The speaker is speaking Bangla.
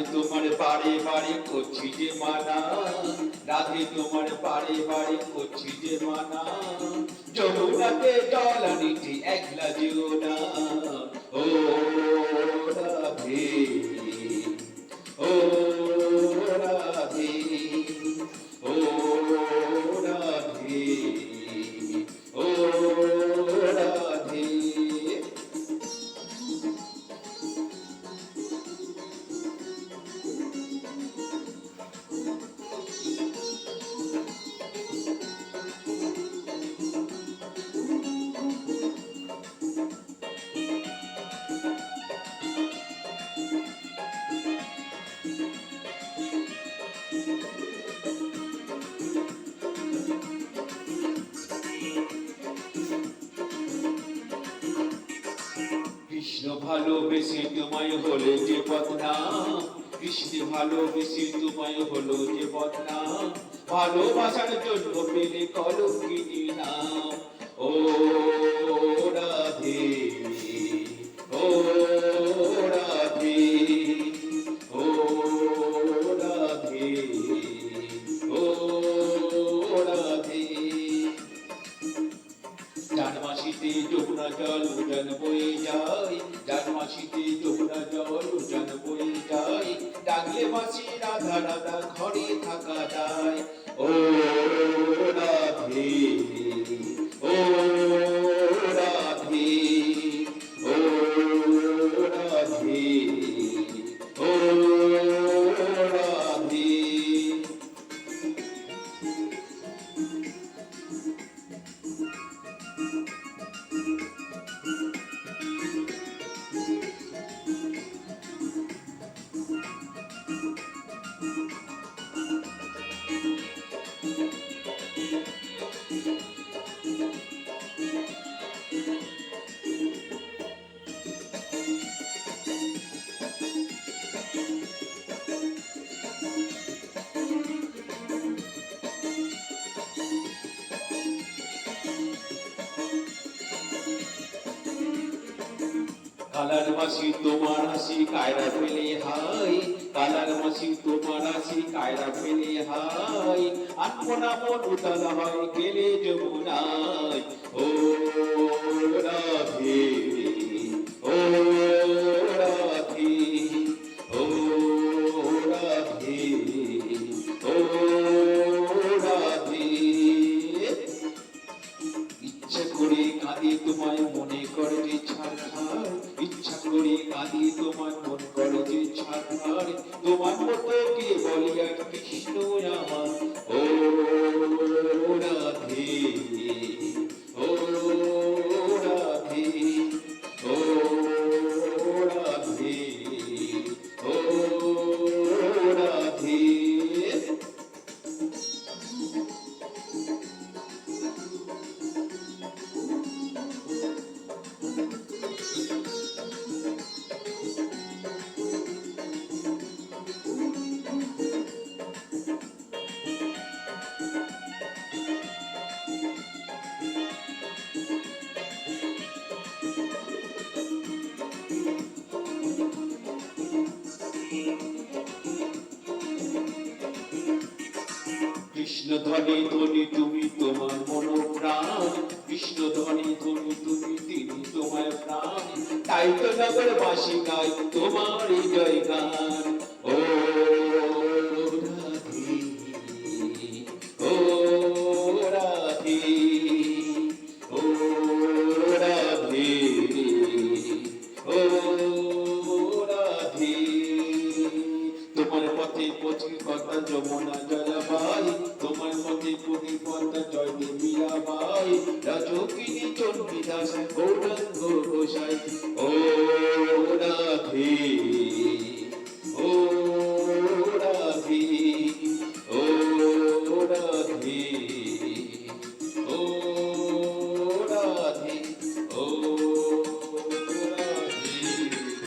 রাধে তোমার পাড়ে বাড়ি করছি যে মানা। রাধে তোমার পাড়ে বাড়ি করছি যে মানা। যমুনাতে জল আনিছি, একলা যেও না। কৃষ্ণ ভালোবেসে তোমায় হলে যে বদনাম কৃষ্ণ ভালোবেসে তোমায় হলো যে বদনাম ভালোবাসার জন্য পেলে কলঙ্কিনী নাম। ও জানমাসিতে যমুনা জল উজান বয়ে যায়। জানমাসিতে যমুনা জল উজান বয়ে যায়। ডাকলে মাসি রাধা রাধা ঘরে থাকা যায়। ও রাধে কালার মাসি তোমার হাসি, কায়রা ফেলে হাই। কালার মাসি তোমার হাসি, কায়রা ফেলে হাই। আনমনা মন উতালা হয়, গেলে যমুনায়। ও তোমার মন করে যে ছাড় তোমার মতো কে বলিয়া কৃষ্ণ আমার ও কৃষ্ণ ধনে তুমি তোমার মনোপ্রাণ। কৃষ্ণ ধনে ধনি তুমি তিনি তোমার প্রাণ। তাই তো নগরবাসী তোমার জয় গান। গৌরাঙ্গ গোসাই ও রাধে